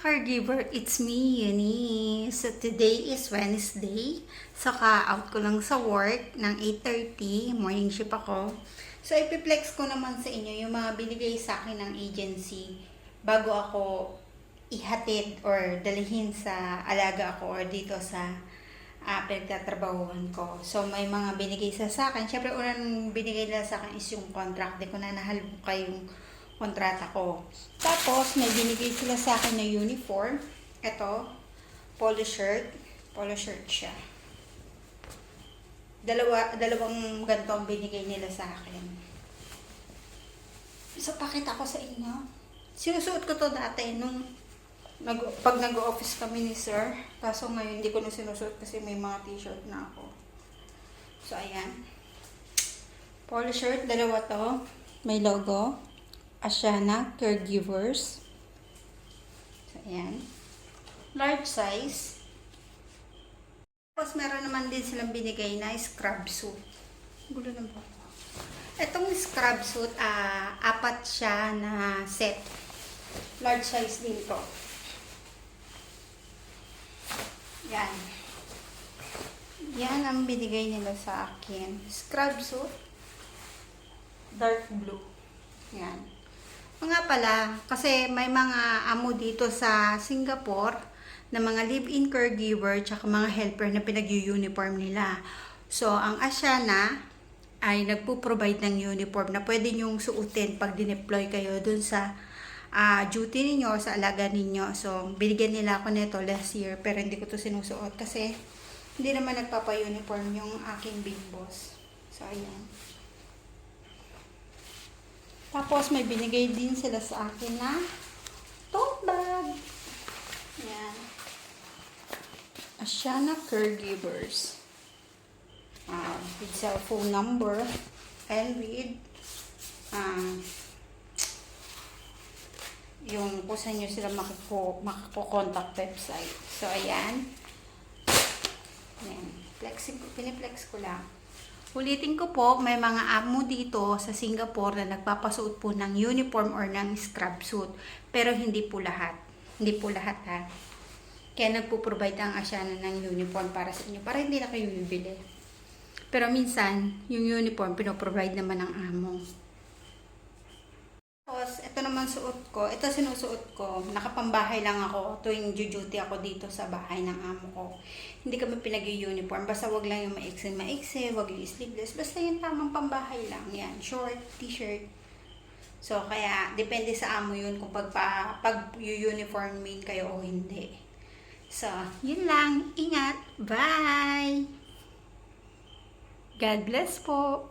caregiver, it's me, Eunice. So, today is Wednesday. Saka out ko lang sa work ng 8.30. Morning shift ako. So, ipiplex ko naman sa inyo yung mga binigay sa akin ng agency bago ako ihatid or dalhin sa alaga ako or dito sa uh, pinagtatrabahuhan ko. So, may mga binigay sa sa akin. Siyempre, unang binigay nila sa akin is yung contract. Di ko na nahalukay yung kontrata ko. Tapos, may binigay sila sa akin na uniform. Ito, polo shirt. Polo shirt siya. Dalawa, dalawang ganito ang binigay nila sa akin. So, pakita ko sa inyo. Sinusuot ko to dati nung nag, pag nag-office kami ni sir. Kaso ngayon, hindi ko na sinusuot kasi may mga t-shirt na ako. So, ayan. Polo shirt, dalawa to. May logo. Asiana Caregivers. So, ayan. Large size. Tapos, meron naman din silang binigay na scrub suit. Gulo na ba? Itong scrub suit, ah, apat siya na set. Large size din to. Yan. Yan ang binigay nila sa akin. Scrub suit. Dark blue. Yan. Mga pala, kasi may mga amo dito sa Singapore na mga live-in caregiver tsaka mga helper na pinag-uniform nila. So, ang Asiana ay nagpo-provide ng uniform na pwede nyong suotin pag dineploy kayo dun sa ah, duty ninyo, sa alaga ninyo. So, binigyan nila ako nito last year pero hindi ko to sinusuot kasi hindi naman nagpapa-uniform yung aking big boss. So, ayan. Tapos, may binigay din sila sa akin na tote bag. Ayan. Asiana Caregivers. Uh, with cellphone number and with uh, yung kung saan nyo sila makiko, makiko-contact website. So, ayan. Ayan. Flexing, piniplex ko lang. Ulitin ko po, may mga amo dito sa Singapore na nagpapasuot po ng uniform or ng scrub suit. Pero hindi po lahat. Hindi po lahat ha. Kaya nagpo-provide ang Asiana ng uniform para sa inyo. Para hindi na kayo bibili. Pero minsan, yung uniform, pinoprovide naman ng amo. Naman suot ko. Ito sinusuot ko. Nakapambahay lang ako tuwing duty ako dito sa bahay ng amo ko. Hindi kami pinag-uniform. Basta wag lang yung maiksi maiksi, wag yung sleeveless. Basta yung tamang pambahay lang. Yan, short, t-shirt. So, kaya, depende sa amo yun kung pag, pa, pag uniform main kayo o hindi. So, yun lang. Ingat. Bye! God bless po!